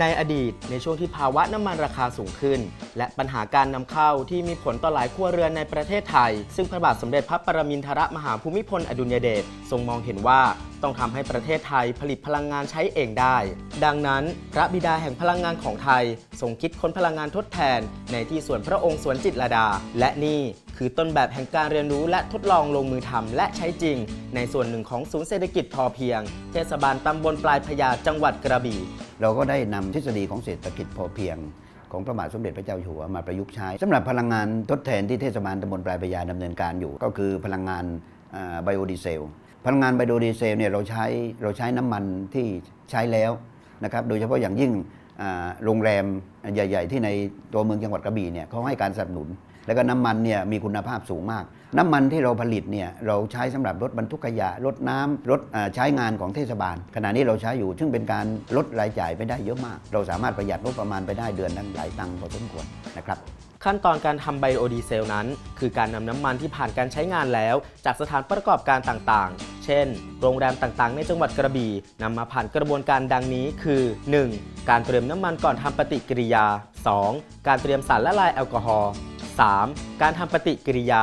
ในอดีตในช่วงที่ภาวะน้ำมันราคาสูงขึ้น และปัญหาการนำเข้าที่มีผลต่อหลายครัวเรือนในประเทศไทย ซึ่งพระบาทสมเด็จพระปรมินทรมหาภูมิพลอดุลยเดชทรงมองเห็นว่าต้องทำให้ประเทศไทยผลิตพลังงานใช้เองได้ ดังนั้น พระบิดาแห่งพลังงานของไทยทรงคิดค้นพลังงานทดแทน ในที่สวนพระองค์สวนจิตรลดา และนี่คือต้นแบบแห่งการเรียนรู้และทดลองลงมือทำและใช้จริง ในส่วนหนึ่งของศูนย์เศรษฐกิจพอเพียง เทศบาลตำบลปลายพญาจังหวัดกระบี่ เราก็ได้นำทฤษฎีของเศรษฐกิจพอเพียง ของพระบาทสมเด็จพระเจ้าอยู่หัวมาประยุกต์ใช้สำหรับพลังงานทดแทนที่เทศบาลตำบลปลายพระยาดำเนินการอยู่ ก็คือพลังงานไบโอดีเซลพลังงานไบโอดีเซลเนี่ยเราใช้เราใช้น้ำมันที่ใช้แล้วนะครับโดยเฉพาะอย่างยิ่ง โรงแรมใหญ่ ๆ ที่ในตัวเมืองจังหวัดกระบี่เนี่ยเขาให้การสนับสนุน แล้วก็น้ำมันเนี่ยมีคุณภาพสูงมาก น้ำมันที่เราผลิตเนี่ยเราใช้สำหรับรถบรรทุกขยะรถน้ำรถใช้งานของเทศบาล ขณะนี้เราใช้อยู่ ซึ่งเป็นการลดรายจ่ายไปได้เยอะมาก เราสามารถประหยัดงบประมาณไปได้เดือนนั้นหลายตังค์พอสมควรนะครับ ขั้นตอนการทำไบโอดีเซลนั้น คือการนำน้ำมันที่ผ่านการใช้งานแล้ว จากสถานประกอบการต่างๆ เช่น โรงแรมต่างๆ ในจังหวัดกระบี่นำมาผ่านกระบวนการดังนี้คือ 1. การเตรียมน้ำมันก่อนทำปฏิกิริยา 2. การเตรียมสารละลายแอลกอฮอล์ 3. การทำปฏิกิริยา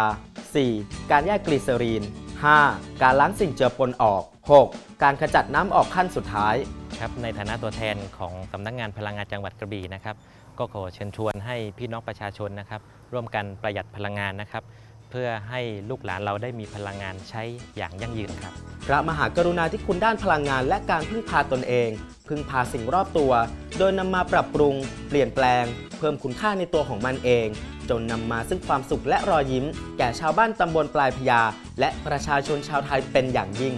4. การแยกกลีเซอรีน 5. การล้างสิ่งเจือปนออก 6. การขจัดน้ำออกขั้นสุดท้าย ครับในฐานะตัวแทนของสำนักงานพลังงานจังหวัดกระบี่นะครับ ก็ขอเชิญชวนให้พี่น้องประชาชนนะครับ ร่วมกันประหยัดพลังงานนะครับ เพื่อให้ลูกหลานเราได้มีพลังงานใช้อย่างยั่งยืนครับ พระมหากรุณาธิคุณด้านพลังงานและการพึ่งพาตนเอง พึ่งพาสิ่งรอบตัว โดยนำมาปรับปรุง เปลี่ยนแปลง เพิ่มคุณค่าในตัวของมันเอง จนนำมาซึ่งความสุขและรอยยิ้ม แก่ชาวบ้านตำบลปลายพญาและประชาชนชาวไทยเป็นอย่างยิ่ง